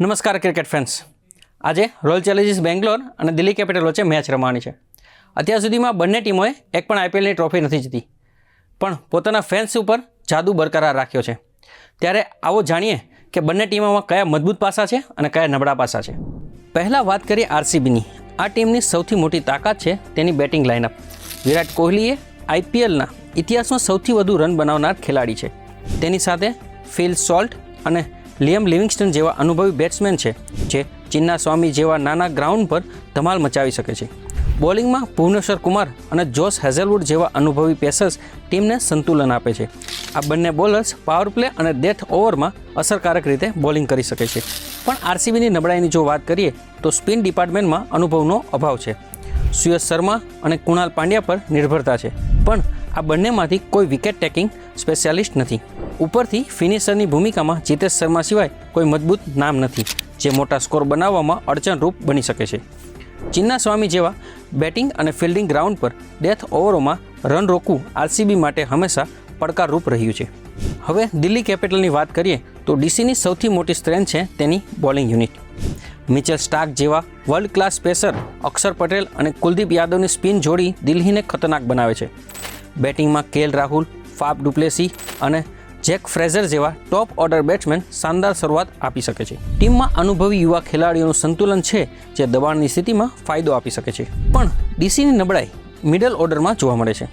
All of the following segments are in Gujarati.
નમસ્કાર ક્રિકેટ ફેન્સ. આજે રોયલ ચેલેન્જર્સ બેંગ્લોર અને દિલ્હી કેપિટલ વચ્ચે મેચ રમવાની છે. અત્યાર સુધીમાં બંને ટીમોએ એક પણ આઈપીએલની ટ્રોફી નથી જીતી. પણ પોતાના ફેન્સ ઉપર જાદુ બરકરાર રાખ્યો છે. ત્યારે આવો જાણીએ કે બંને ટીમોમાં કયા મજબૂત પાસા છે અને કયા નબળા પાસા છે. પહેલાં વાત કરીએ આરસીબીની. આ ટીમની સૌથી મોટી તાકાત છે તેની બેટિંગ લાઇનઅપ વિરાટ કોહલીએ આઈપીએલના ઇતિહાસમાં સૌથી વધુ રન બનાવનાર ખેલાડી છે. તેની સાથે ફિલ સોલ્ટ અને લિયમ લિવિંગસ્ટન જેવા અનુભવી બેટ્સમેન છે, જે ચિન્ના સ્વામી જેવા નાના ગ્રાઉન્ડ પર ધમાલ મચાવી શકે છે. બોલિંગમાં ભુવનેશ્વર કુમાર અને જોસ હેઝલવુડ જેવા અનુભવી પેસર્સ ટીમને સંતુલન આપે છે. આ બંને બોલર્સ પાવર પ્લે અને ડેથ ઓવરમાં અસરકારક રીતે બોલિંગ કરી શકે છે. પણ આરસીબીની નબળાઈની જો વાત કરીએ, તો સ્પિન ડિપાર્ટમેન્ટમાં અનુભવનો અભાવ છે. સુયશ શર્મા અને કુણાલ પાંડ્યા પર નિર્ભરતા છે. પણ આ બંનેમાંથી કોઈ વિકેટ ટેકિંગ સ્પેશિયાલિસ્ટ નથી. ઉપરથી ફિનિશરની ભૂમિકામાં જીતેશ શર્મા સિવાય કોઈ મજબૂત નામ નથી, જે મોટા સ્કોર બનાવવામાં અડચણરૂપ બની શકે છે. ચિન્ના સ્વામી જેવા બેટિંગ અને ફિલ્ડિંગ ગ્રાઉન્ડ પર ડેથ ઓવરોમાં રન રોકવું આરસીબી માટે હંમેશા પડકારરૂપ રહ્યું છે. હવે દિલ્હી કેપિટલની વાત કરીએ તો ડીસીની સૌથી મોટી સ્ટ્રેન્થ છે તેની બોલિંગ યુનિટ. મિચેલ સ્ટાર્ક જેવા world class pacer Axar Patel અને કુલદીપ યાદવની સ્પિન જોડી દિલ્હીને ખતરનાક બનાવે છે. બેટિંગમાં KL Rahul Faf du Plessis અને જેક ફ્રેઝર જેવા ટોપ ઓર્ડર બેટ્સમેન શાનદાર શરૂઆત આપી શકે છે. ટીમમાં અનુભવી યુવા ખેલાડીઓનું સંતુલન છે, જે દબાણની સ્થિતિમાં ફાયદો આપી શકે છે. પણ ડીસીની નબળાઈ મિડલ ઓર્ડરમાં જોવા મળે છે.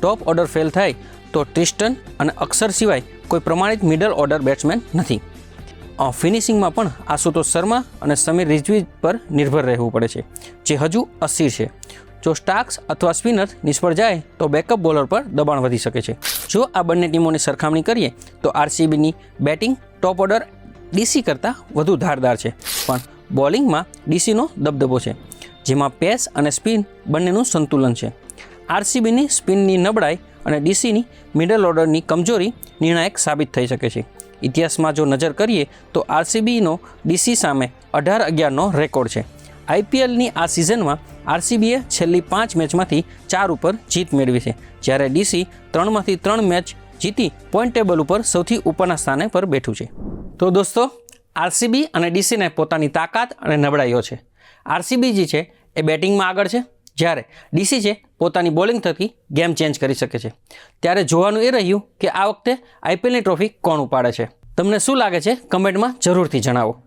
ટોપ ઓર્ડર ફેલ થાય તો ટ્રિસ્ટન અને અક્ષર સિવાય કોઈ પ્રમાણિત મિડલ ઓર્ડર બેટ્સમેન નથી. ફિનિશિંગમાં પણ આશુતોષ શર્મા અને સમીર રિઝવી પર નિર્ભર રહેવું પડે છે, જે હજુ અસ્થિર છે. જો સ્ટાર્ક્સ અથવા સ્પિનર નિષ્ફળ જાય તો બેકઅપ બોલર પર દબાણ વધી શકે છે. જો આ બંને ટીમોની સરખામણી કરીએ, તો આરસીબીની બેટિંગ ટોપ ઓર્ડર ડીસી કરતાં વધુ ધારદાર છે. પણ બોલિંગમાં ડીસીનો દબદબો છે, જેમાં પેસ અને સ્પિન બંનેનું સંતુલન છે. આરસીબીની સ્પિનની નબળાઈ અને ડીસીની મિડલ ઓર્ડરની કમજોરી નિર્ણાયક સાબિત થઈ શકે છે. ઇતિહાસમાં જો નજર કરીએ, તો આરસીબીનો ડીસી સામે અઢાર અગિયારનો રેકોર્ડ છે. આઈપીએલની આ સિઝનમાં આરસીબીએ છેલ્લી પાંચ મેચમાંથી ચાર ઉપર જીત મેળવી છે, જ્યારે ડીસી ત્રણમાંથી ત્રણ મેચ જીતી પોઈન્ટ ટેબલ ઉપર સૌથી ઉપરના સ્થાને પર બેઠું છે. તો દોસ્તો, આરસીબી અને ડીસીને પોતાની તાકાત અને નબળાઈઓ છે. આરસીબી જે છે, એ બેટિંગમાં આગળ છે, જ્યારે ડીસી છે, પોતાની બોલિંગ થકી ગેમ ચેન્જ કરી શકે છે. ત્યારે જોવાનું એ રહ્યું કે આ વખતે આઈપીએલની ટ્રોફી કોણ ઉપાડે છે? તમને શું લાગે છે? કમેન્ટમાં જરૂરથી જણાવો.